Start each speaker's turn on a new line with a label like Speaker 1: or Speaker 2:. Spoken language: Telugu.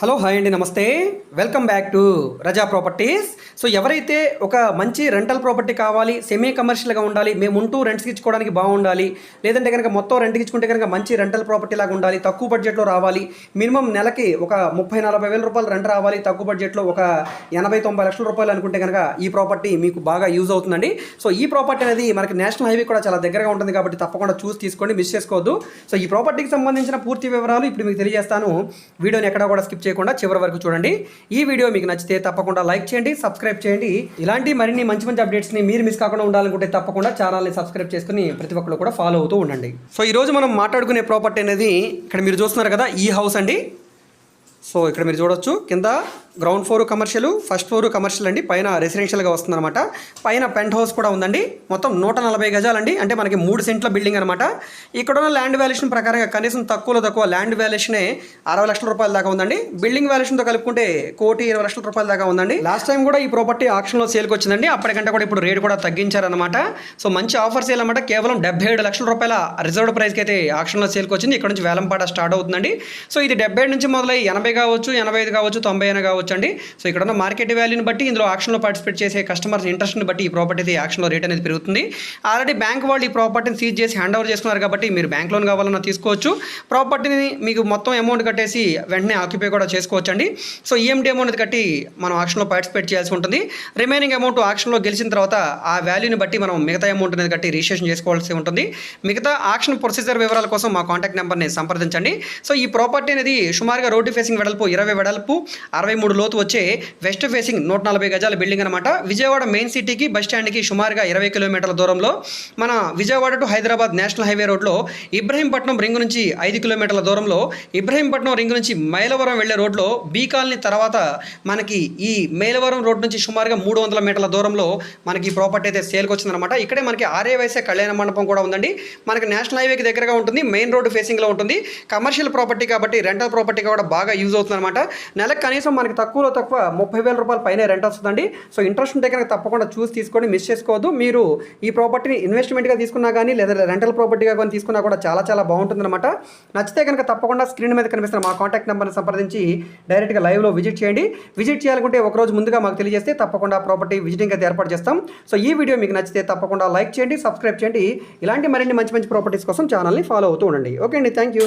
Speaker 1: హలో హాయ్ అండి నమస్తే. Welcome back to Raza properties so ఎవరైతే ఒక మంచి రెంటల్ ప్రాపర్టీ కావాలి సెమీ కమర్షియల్గా ఉండాలి మేము ఉంటూ రెంట్స్కి ఇచ్చుకోవడానికి బాగుండాలి లేదంటే కనుక మొత్తం రెంట్కి ఇచ్చుకుంటే కనుక మంచి రెంటల్ ప్రాపర్టీ లాగా ఉండాలి తక్కువ బడ్జెట్లో రావాలి మినిమం నెలకి ఒక ముప్పై నలభై వేల రూపాయలు రెంట్ రావాలి తక్కువ బడ్జెట్లో ఒక ఎనభై తొంభై లక్షల రూపాయలు అనుకుంటే కనుక ఈ ప్రాపర్టీ మీకు బాగా యూజ్ అవుతుందండి. సో ఈ ప్రాపర్టీ అనేది మనకి నేషనల్ హైవే కూడా చాలా దగ్గరగా ఉంటుంది కాబట్టి తప్పకుండా చూసి తీసుకోండి మిస్ చేసుకోవద్దు. సో ఈ ప్రాపర్టీకి సంబంధించిన పూర్తి వివరాలు ఇప్పుడు మీకు తెలియజేస్తాను. వీడియోని ఎక్కడ కూడా స్కిప్ చేయకుండా చివరి వరకు చూడండి. ఈ వీడియో మీకు నచ్చితే తప్పకుండా లైక్ చేయండి సబ్స్క్రైబ్ చేయండి. ఇలాంటి మరిన్ని మంచి మంచి అప్డేట్స్ని మీరు మిస్ కాకుండా ఉండాలనుకుంటే తప్పకుండా ఛానల్ని సబ్స్క్రైబ్ చేసుకుని ప్రతి ఒక్కరు కూడా ఫాలో అవుతూ ఉండండి. సో ఈరోజు మనం మాట్లాడుకునే ప్రాపర్టీ అనేది ఇక్కడ మీరు చూస్తున్నారు కదా ఈ హౌస్ అండి. సో ఇక్కడ మీరు చూడొచ్చు. కింద ground floor commercial first floor commercial అండి. పైన రెసిడెన్షియల్గా వస్తుందన్నమాట. పైన పెంట్ హౌస్ కూడా ఉందండి. మొత్తం నూట నలభై గజాలండి. అంటే మనకి మూడు సెంట్ల బిల్డింగ్ అనమాట ఇక్కడ ఉన్న ల్యాండ్ వాల్యుయేషన్ ప్రకారంగా కనీసం తక్కువలో తక్కువ ల్యాండ్ వాల్యుయేషనే అరవై లక్షల రూపాయల దాకా ఉందండి. బిల్డింగ్ వాల్యుయేషన్తో కలుపుకుంటే కోటి ఇరవై లక్షల రూపాయల దాకా ఉందండి. లాస్ట్ టైం కూడా ఈ ప్రాపర్టీ ఆక్షన్లో సేల్కి వచ్చిందండి. అప్పటికంటే కూడా ఇప్పుడు రేట్ కూడా తగ్గించారనమాట సో మంచి ఆఫర్ సేల్ అనమాట కేవలం డెబ్బై ఏడు లక్షల రూపాయల రిజర్వ్డ్ ప్రైస్కి అయితే ఆక్షన్లో సేల్కి వచ్చింది. ఇక్కడ నుంచి వేలంపాట స్టార్ట్ అవుతుందండి. సో ఇది డెబ్బై నుంచి మొదలై ఎనభై కావచ్చు ఎనభై ఐదు కావచ్చు తొంభై అయినా కావచ్చు అండి సో ఇక్కడ ఉన్న మార్కెట్ వాల్యూని బట్టి ఇందులో ఆక్షన్లో పార్టిసిపేట్ చేసే కస్టమర్స్ ఇంట్రెస్ట్ని బట్టి ఈ ప్రాపర్టీ అయితే ఆక్షన్లో రేట్ అనేది పెరుగుతుంది. ఆల్రెడీ బ్యాంక్ వాళ్ళు ఈ ప్రాపర్టీని సీజ్ చేసి హ్యాండ్ ఓవర్ చేసుకున్నారు కాబట్టి మీరు బ్యాంక్ లోన్ కావాలన్నా తీసుకోవచ్చు. ప్రాపర్టీని మీకు మొత్తం అమౌంట్ కట్టేసి వెంటనే ఆక్యుపై కూడా చేసుకోవచ్చు అండి సో ఈఎండి అమౌంట్ కట్టి మనం ఆక్షన్లో పార్టిసిపేట్ చేయాల్సి ఉంటుంది. రిమైనింగ్ అమౌంట్ ఆక్షన్లో గెలిచిన తర్వాత ఆ వాల్యూని బట్టి మనం మిగతా అమౌంట్ అనేది కట్టి రిజిస్ట్రేషన్ చేసుకోవాల్సి ఉంటుంది. మిగతా ఆక్షన్ ప్రొసీజర్ వివరాల కోసం మా కాంటాక్ట్ నెంబర్ని సంప్రదించండి. సో ఈ ప్రాపర్టీ అనేది సుమారుగా రోడ్డు ఫేసింగ్ వెడల్పు ఇరవై వెడల్పు అరవై మూడు లోతు వచ్చే వెస్ట్ ఫేసింగ్ నూట నలభై గజాల బిల్డింగ్ అనమాట విజయవాడ మెయిన్ సిటీకి బస్ స్టాండ్కి సుమారుగా ఇరవై కిలోమీటర్ల దూరంలో మన Vijayawada to Hyderabad national highway రోడ్లో ఇబ్రహీంపట్నం రింగ్ నుంచి ఐదు కిలోమీటర్ల దూరంలో ఇబ్రహీంపట్నం రింగ్ నుంచి మైలవరం వెళ్ళే రోడ్లో బీ కాలనీ తర్వాత మనకి ఈ మైలవరం రోడ్ నుంచి సుమారుగా మూడు వందల మీటర్ల దూరంలో మనకి ఈ ప్రాపర్టీ అయితే సేల్కి వచ్చిందనమాట ఇక్కడే మనకి ఆర్ఏవైసే కళ్యాణ మండపం కూడా ఉందండి. మనకి నేషనల్ హైవేకి దగ్గరగా ఉంటుంది మెయిన్ రోడ్ ఫేసింగ్లో ఉంటుంది. కమర్షియల్ ప్రాపర్టీ కాబట్టి రెంటల్ ప్రాపర్టీ కూడా బాగా యూజ్ అవుతుంది అనమాట నెలకు కనీసం మనకి తక్కువలో తక్కువ ముప్పై వేల రూపాయల పైన రెంట్ వస్తుందండి. సో ఇంట్రెస్ట్ ఉంటే కనుక తప్పకుండా చూసి తీసుకొని మిస్ చేసుకోవద్దు. మీరు ఈ ప్రాపర్టీని ఇన్వెస్ట్మెంట్గా తీసుకున్నా కానీ లేదా రెంటల్ ప్రాపర్టీగా కానీ తీసుకున్నా కూడా చాలా చాలా బాగుంటుందన్నమాట. నచ్చితే కనుక తప్పకుండా స్క్రీన్ మీద కనిపిస్తున్న మా కాంటాక్ట్ నెంబర్ని సంప్రదించి డైరెక్ట్గా లైవ్లో విజిట్ చేయండి. విజిట్ చేయాలనుకుంటే ఒక రోజు ముందుగా మాకు తెలియజేస్తే తప్పకుండా ప్రాపర్టీ విజిటింగ్ అయితే ఏర్పాటు చేస్తాం. సో ఈ వీడియో మీకు నచ్చితే తప్పకుండా లైక్ చేయండి సబ్స్క్రైబ్ చేయండి. ఇలాంటి మరిన్ని మంచి మంచి ప్రాపర్టీస్ కోసం ఛానల్ని ఫాలో అవుతూ ఉండండి. ఓకే అండి థ్యాంక్ యూ